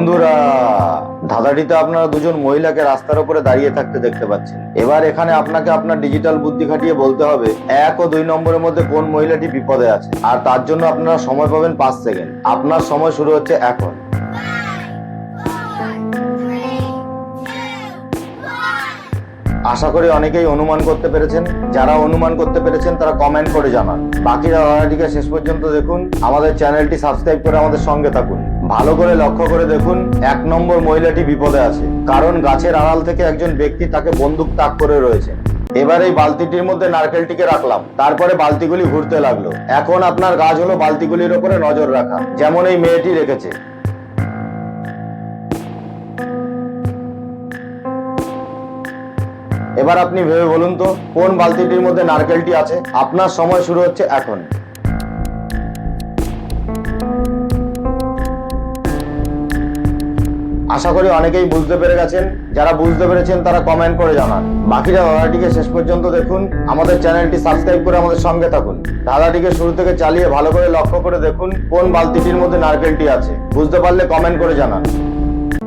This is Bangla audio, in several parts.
বন্ধুরা, ধাঁধাটিতে আপনারা দুজন মহিলাকে রাস্তার উপরে দাঁড়িয়ে থাকতে দেখতে পাচ্ছেন। এবার এখানে আপনাকে আপনার ডিজিটাল বুদ্ধি খাটিয়ে বলতে হবে, এক ও দুই নম্বরের মধ্যে কোন মহিলাটি বিপদে আছে। আর তার জন্য আপনারা সময় পাবেন পাঁচ সেকেন্ড। আপনার সময় শুরু হচ্ছে এখন। আশা করি অনেকেই অনুমান করতে পেরেছেন। যারা অনুমান করতে পেরেছেন, তারা কমেন্ট করে জানান। বাকিরা শেষ পর্যন্ত দেখুন। আমাদের চ্যানেলটি সাবস্ক্রাইব করে আমাদের সঙ্গে থাকুন। ভালো করে লক্ষ্য করে দেখুন, এক নম্বর মহিলাটি বিপদে আছে। কারণ গাছের আড়াল থেকে একজন ব্যক্তি তাকে বন্দুক তাক করে রয়েছে। এবার এই বালতিটির মধ্যে নারকেলটিকে রাখলাম। তারপরে বালতিগুলি ঘুরতে লাগল। এখন আপনার কাজ হলো বালতিগুলির ওপরে নজর রাখা, যেমন এই মেয়েটি রেখেছে। এবার আপনি ভেবে বলুন তো, কোন বালতিটির মধ্যে নারকেলটি আছে? আপনার সময় শুরু হচ্ছে এখন। আশা করি অনেকেই বুঝতে পেরে গেছেন। যারা বুঝতে পেরেছেন, তারা কমেন্ট করে জানান। বাকিরা দাদাটিকে শেষ পর্যন্ত দেখুন। আমাদের চ্যানেলটি সাবস্ক্রাইব করে আমাদের সঙ্গে থাকুন। দাদাটিকে শুরু থেকে চালিয়ে ভালো করে লক্ষ্য করে দেখুন কোন বালতিটির মধ্যে নারকেলটি আছে। বুঝতে পারলে কমেন্ট করে জানান।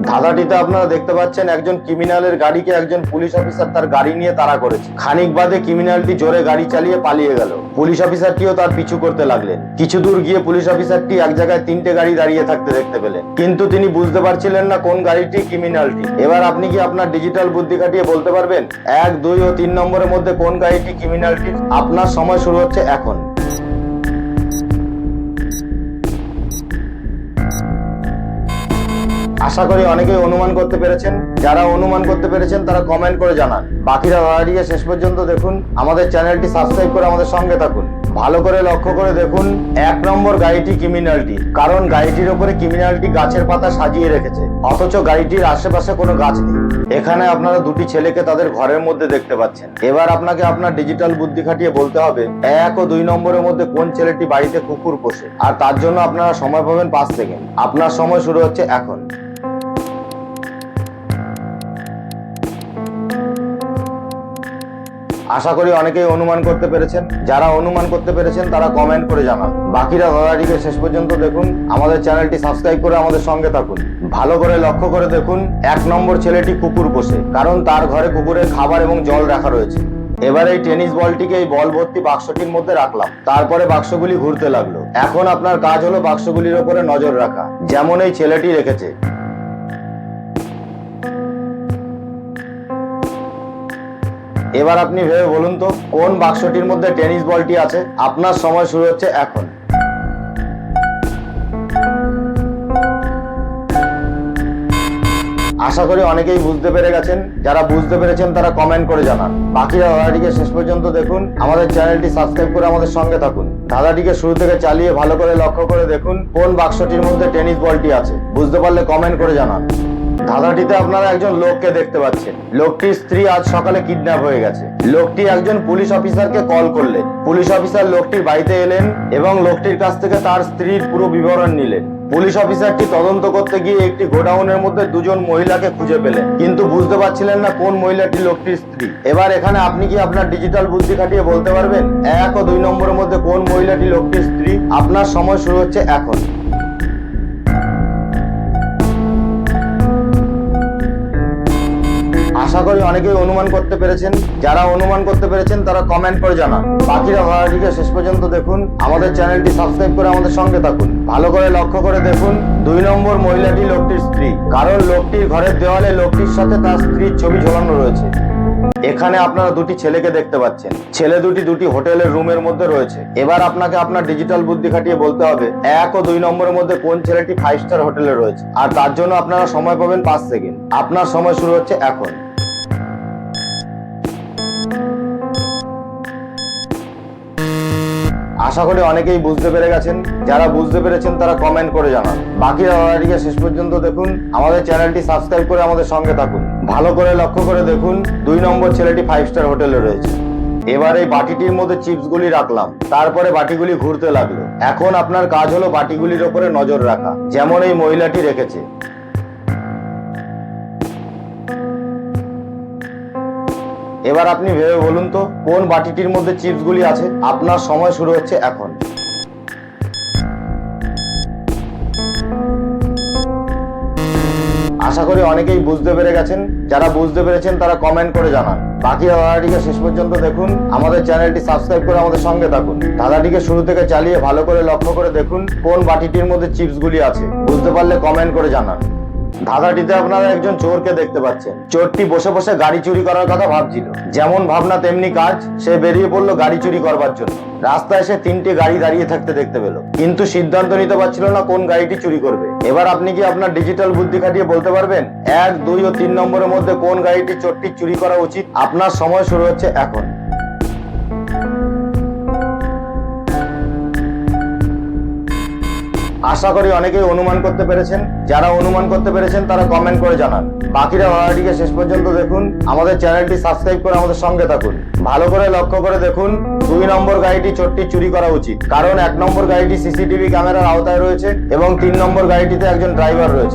ধাঁধাটিতে আপনারা দেখতে পাচ্ছেন একজন ক্রিমিনালের গাড়িকে একজন পুলিশ অফিসার তার গাড়ি নিয়ে তাড়া করেছে। খানিক বাদে ক্রিমিনালটি জোরে গাড়ি চালিয়ে পালিয়ে গেল। পুলিশ অফিসারটিও তার পিছু করতে লাগলেন। কিছু দূর গিয়ে পুলিশ অফিসারটি এক জায়গায় তিনটে গাড়ি দাঁড়িয়ে থাকতে দেখতে পেলেন। কিন্তু তিনি বুঝতে পারছিলেন না কোন গাড়িটি ক্রিমিনালটি এবার আপনি কি আপনার ডিজিটাল বুদ্ধি কাটিয়ে বলতে পারবেন? এক, দুই ও তিন নম্বরের মধ্যে কোন গাড়িটি ক্রিমিনালটি আপনার সময় শুরু হচ্ছে এখন। আশা করি অনেকেই অনুমান করতে পেরেছেন। যারা অনুমান করতে পেরেছেন, তারা কমেন্ট করে জানান। বাকিরা দাঁড়িয়ে শেষ পর্যন্ত দেখুন। আমাদের চ্যানেলটি সাবস্ক্রাইব করে আমাদের সঙ্গে থাকুন। ভালো করে লক্ষ্য করে দেখুন, এক নম্বর গাড়িটি ক্রিমিনালটি কারণ গাড়িটির উপরে ক্রিমিনালটি গাছের পাতা সাজিয়ে রেখেছে। অথচ গাড়িটির আশেপাশে কোনো গাছ নেই। এখানে আপনারা দুটি ছেলেকে তাদের ঘরের মধ্যে দেখতে পাচ্ছেন। এবার আপনাকে আপনার ডিজিটাল বুদ্ধি খাটিয়ে বলতে হবে, এক ও দুই নম্বরের মধ্যে কোন ছেলেটি বাড়িতে কুকুর পোষে। আর তার জন্য আপনারা সময় পাবেন পাঁচ সেকেন্ড আপনার সময় শুরু হচ্ছে এখন। আশা করি অনেকেই অনুমান করতে পেরেছেন। যারা অনুমান করতে পেরেছেন, তারা কমেন্ট করে জানান। বাকিরা দাদাটিকে শেষ পর্যন্ত দেখুন। আমাদের চ্যানেলটি সাবস্ক্রাইব করে আমাদের সঙ্গে থাকুন। ভালো করে লক্ষ্য করে দেখুন, এক নম্বর ছেলেটি কুকুর পোষে, কারণ তার ঘরে কুকুরের খাবার এবং জল রাখা রয়েছে। এবার এই টেনিস বলটিকে এই বল ভর্তি বাক্সটির মধ্যে রাখলাম। তারপরে বাক্সগুলি ঘুরতে লাগল। এখন আপনার কাজ হলো বাক্সগুলির ওপরে নজর রাখা, যেমন এই ছেলেটি রেখেছে। এবার আপনি ভেবে বলুন তো, কোন বাক্সটির মধ্যে টেনিস বলটি আছে? আপনার সময় শুরু হচ্ছে এখন। আশা করি অনেকেই বুঝতে পেরে গেছেন। যারা বুঝতে পেরেছেন, তারা কমেন্ট করে জানান। বাকিরা দাদাটিকে শেষ পর্যন্ত দেখুন। আমাদের চ্যানেলটি সাবস্ক্রাইব করে আমাদের সঙ্গে থাকুন। দাদাটিকে শুরু থেকে চালিয়ে ভালো করে লক্ষ্য করে দেখুন কোন বাক্সটির মধ্যে টেনিস বলটি আছে। বুঝতে পারলে কমেন্ট করে জানান। ধাঁধাটিতে আপনারা একজন লোককে দেখতে পাচ্ছেন। লোকটির স্ত্রী আজ সকালে কিডন্যাপ হয়ে গেছে। লোকটি একজন পুলিশ অফিসারকে কল করলেন। পুলিশ অফিসার লোকটির বাড়িতে এলেন এবং লোকটির কাছ থেকে তার স্ত্রীর পুরো বিবরণ নিলেন। পুলিশ অফিসারটি তদন্ত করতে গিয়ে একটি গোডাউনের মধ্যে দুজন মহিলাকে খুঁজে পেলেন। কিন্তু বুঝতে পারছিলেন না কোন মহিলাটি লোকটির স্ত্রী। এবার এখানে আপনি কি আপনার ডিজিটাল বুদ্ধি খাটিয়ে বলতে পারবেন? এক ও দুই নম্বরের মধ্যে কোন মহিলাটি লোকটির স্ত্রী? আপনার সময় শুরু হচ্ছে এখন। আশা করি অনেকেই অনুমান করতে পেরেছেন। যারা অনুমান করতে পেরেছেন, তারা কমেন্ট করে জানান। বাকিরা ভাড়াটিকে শেষ পর্যন্ত দেখুন। আমাদের চ্যানেলটি সাবস্ক্রাইব করে আমাদের সঙ্গে থাকুন। ভালো করে লক্ষ্য করে দেখুন, দুই নম্বর মহিলাটি লোকটির স্ত্রী। কারণ লোকটির ঘরের দেওয়ালে লোকটির সাথে তার স্ত্রীর ছবি ঝোলানো রয়েছে। এখানে আপনারা দুটি ছেলেকে দেখতে পাচ্ছেন। ছেলে দুটি দুটি হোটেলের রুমের মধ্যে রয়েছে। এবার আপনাকে আপনার ডিজিটাল বুদ্ধি খাটিয়ে বলতে হবে, এক ও দুই নম্বরের মধ্যে কোন ছেলেটি ফাইভ স্টার হোটেলে রয়েছে। আর তার জন্য আপনারা সময় পাবেন পাঁচ সেকেন্ড আপনার সময় শুরু হচ্ছে এখন। আশা করি অনেকেই বুঝতে পেরে গেছেন। যারা বুঝতে পেরেছেন, তারা কমেন্ট করে জানান। বাকি দাদাটিকে শেষ পর্যন্ত দেখুন। আমাদের চ্যানেলটি সাবস্ক্রাইব করে আমাদের সঙ্গে থাকুন। ভালো করে লক্ষ্য করে দেখুন, দুই নম্বর ছেলেটি ফাইভ স্টার হোটেলে রয়েছে। এবার এই বাটিটির মধ্যে চিপসগুলি রাখলাম। তারপরে বাটিগুলি ঘুরতে লাগল। এখন আপনার কাজ হলো বাটিগুলির ওপরে নজর রাখা, যেমন এই মহিলাটি রেখেছে। এবার আপনি ভেবে বলুন তো, কোন বাটিটির মধ্যে চিপস গুলি আছে? আপনার সময় শুরু হচ্ছে এখন। আশা করি অনেকেই বুঝতে পেরে গেছেন। যারা বুঝতে পেরেছেন, তারা কমেন্ট করে জানান। বাকি ধাঁধাটিকে শেষ পর্যন্ত দেখুন। আমাদের চ্যানেলটি সাবস্ক্রাইব করে আমাদের সঙ্গে থাকুন। ধাঁধাটিকে শুরু থেকে চালিয়ে ভালো করে লক্ষ্য করে দেখুন কোন বাটিটির মধ্যে চিপস গুলি আছে। বুঝতে পারলে কমেন্ট করে জানান। ধাঁধাটিতে আপনারা একজন চোরকে দেখতে পাচ্ছেন। চোরটি বসে বসে গাড়ি চুরি করার কথা ভাবছিল। যেমন ভাবনা তেমনি কাজ, সে বেরিয়ে পড়ল গাড়ি চুরি করবার জন্য। রাস্তায় সে তিনটি গাড়ি দাঁড়িয়ে থাকতে দেখতে পেল। কিন্তু সিদ্ধান্ত নিতে পারছিল না কোন গাড়িটি চুরি করবে। এবার আপনি কি আপনার ডিজিটাল বুদ্ধি খাটিয়ে বলতে পারবেন? এক, দুই ও তিন নম্বরের মধ্যে কোন গাড়িটি চোরটি চুরি করা উচিত? আপনার সময় শুরু হচ্ছে এখন। আশা করি অনেকেই অনুমান করতে পেরেছেন। যারা অনুমান করতে পেরেছেন, তারা কমেন্ট করে জানান। বাকিরা ভাড়াটিকে শেষ পর্যন্ত দেখুন। আমাদের চ্যানেলটি সাবস্ক্রাইব করে আমাদের সঙ্গে থাকুন। ভালো করে লক্ষ্য করে দেখুন, দুই নম্বর গাড়িটি চোরটি চুরি করা উচিত। কারণ এক নম্বর গাড়িটি সিসিটিভি ক্যামেরার আওতায় রয়েছে এবং তিন নম্বর গাড়িটিতে একজন ড্রাইভার রয়েছে।